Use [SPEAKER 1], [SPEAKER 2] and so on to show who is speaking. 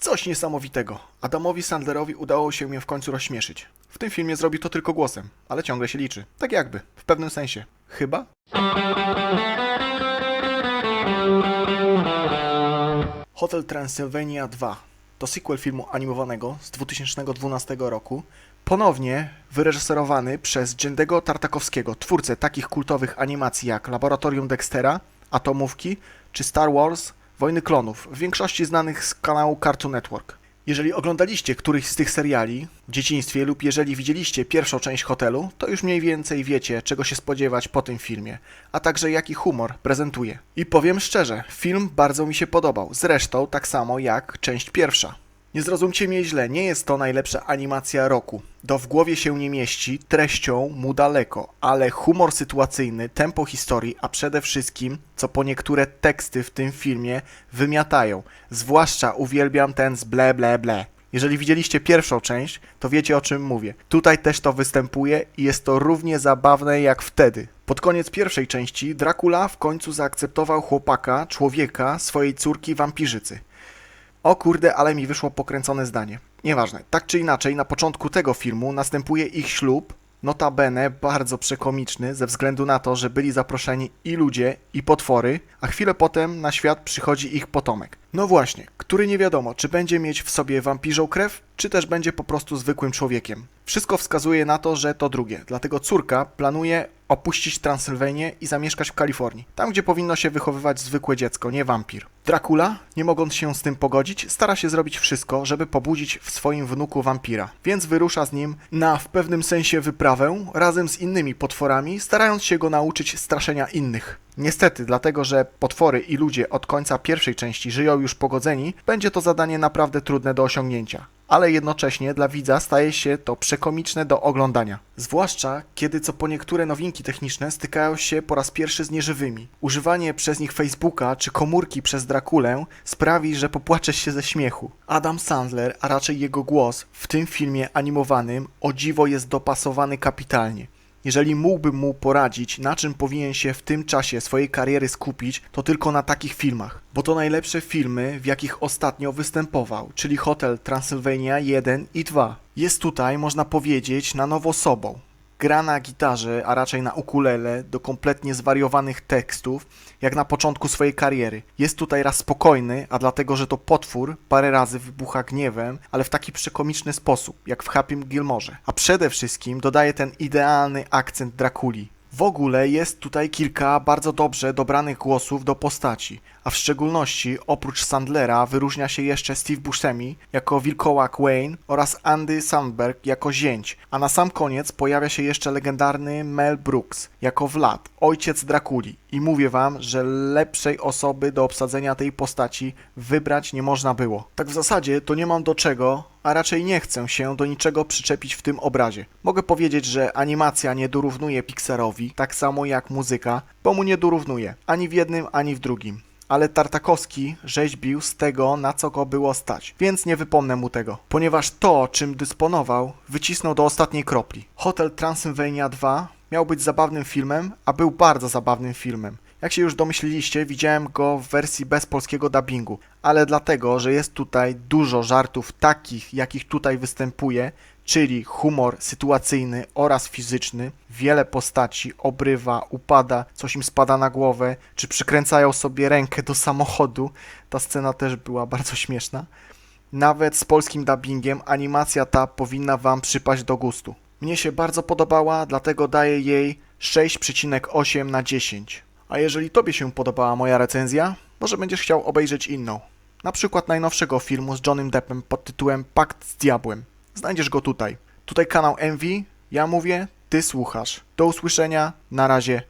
[SPEAKER 1] Coś niesamowitego. Adamowi Sandlerowi udało się mnie w końcu rozśmieszyć. W tym filmie zrobi to tylko głosem, ale ciągle się liczy. Tak jakby, w pewnym sensie. Chyba? Hotel Transylvania 2 to sequel filmu animowanego z 2012 roku, ponownie wyreżyserowany przez Jendego Tartakowskiego, twórcę takich kultowych animacji jak Laboratorium Dextera, Atomówki czy Star Wars Wojny Klonów, w większości znanych z kanału Cartoon Network. Jeżeli oglądaliście któryś z tych seriali w dzieciństwie lub jeżeli widzieliście pierwszą część hotelu, to już mniej więcej wiecie, czego się spodziewać po tym filmie, a także jaki humor prezentuje. I powiem szczerze, film bardzo mi się podobał, zresztą tak samo jak część pierwsza. Nie zrozumcie mnie źle, nie jest to najlepsza animacja roku. Do w głowie się nie mieści, treścią mu daleko, ale humor sytuacyjny, tempo historii, a przede wszystkim, co po niektóre teksty w tym filmie wymiatają. Zwłaszcza uwielbiam ten z ble ble ble. Jeżeli widzieliście pierwszą część, to wiecie o czym mówię. Tutaj też to występuje i jest to równie zabawne jak wtedy. Pod koniec pierwszej części Dracula w końcu zaakceptował chłopaka, człowieka, swojej córki wampirzycy. O kurde, ale mi wyszło pokręcone zdanie. Nieważne. Tak czy inaczej, na początku tego filmu następuje ich ślub, notabene bardzo przekomiczny, ze względu na to, że byli zaproszeni i ludzie, i potwory, a chwilę potem na świat przychodzi ich potomek. No właśnie, który nie wiadomo, czy będzie mieć w sobie wampirzą krew, czy też będzie po prostu zwykłym człowiekiem. Wszystko wskazuje na to, że to drugie, dlatego córka planuje opuścić Transylwanię i zamieszkać w Kalifornii, tam gdzie powinno się wychowywać zwykłe dziecko, nie wampir. Dracula, nie mogąc się z tym pogodzić, stara się zrobić wszystko, żeby pobudzić w swoim wnuku wampira, więc wyrusza z nim na w pewnym sensie wyprawę razem z innymi potworami, starając się go nauczyć straszenia innych. Niestety, dlatego że potwory i ludzie od końca pierwszej części żyją już pogodzeni, będzie to zadanie naprawdę trudne do osiągnięcia. Ale jednocześnie dla widza staje się to przekomiczne do oglądania. Zwłaszcza kiedy co po niektóre nowinki techniczne stykają się po raz pierwszy z nieżywymi. Używanie przez nich Facebooka czy komórki przez Drakulę sprawi, że popłaczesz się ze śmiechu. Adam Sandler, a raczej jego głos w tym filmie animowanym o dziwo jest dopasowany kapitalnie. Jeżeli mógłbym mu poradzić, na czym powinien się w tym czasie swojej kariery skupić, to tylko na takich filmach. Bo to najlepsze filmy, w jakich ostatnio występował, czyli Hotel Transylvania 1 i 2. Jest tutaj, można powiedzieć, na nowo sobą. Gra na gitarze, a raczej na ukulele, do kompletnie zwariowanych tekstów, jak na początku swojej kariery. Jest tutaj raz spokojny, a dlatego, że to potwór, parę razy wybucha gniewem, ale w taki przekomiczny sposób, jak w Happym Gilmorze. A przede wszystkim dodaje ten idealny akcent Drakuli. W ogóle jest tutaj kilka bardzo dobrze dobranych głosów do postaci, a w szczególności oprócz Sandlera wyróżnia się jeszcze Steve Buscemi jako wilkołak Wayne oraz Andy Samberg jako zięć, a na sam koniec pojawia się jeszcze legendarny Mel Brooks jako Vlad, ojciec Drakuli. I mówię wam, że lepszej osoby do obsadzenia tej postaci wybrać nie można było. Tak w zasadzie to nie mam do czego, a raczej nie chcę się do niczego przyczepić w tym obrazie. Mogę powiedzieć, że animacja nie dorównuje Pixarowi, tak samo jak muzyka, bo mu nie dorównuje ani w jednym, ani w drugim. Ale Tartakowski rzeźbił z tego, na co go było stać, więc nie wypomnę mu tego, ponieważ to, czym dysponował, wycisnął do ostatniej kropli. Hotel Transylvania 2 miał być zabawnym filmem, a był bardzo zabawnym filmem. Jak się już domyśliliście, widziałem go w wersji bez polskiego dubbingu, ale dlatego, że jest tutaj dużo żartów takich, jakich tutaj występuje, czyli humor sytuacyjny oraz fizyczny, wiele postaci obrywa, upada, coś im spada na głowę, czy przykręcają sobie rękę do samochodu. Ta scena też była bardzo śmieszna. Nawet z polskim dubbingiem animacja ta powinna Wam przypaść do gustu. Mnie się bardzo podobała, dlatego daję jej 6,8 na 10. A jeżeli Tobie się podobała moja recenzja, może będziesz chciał obejrzeć inną. Na przykład najnowszego filmu z Johnnym Deppem pod tytułem Pakt z Diabłem. Znajdziesz go tutaj. Tutaj kanał MV, ja mówię, Ty słuchasz. Do usłyszenia, na razie,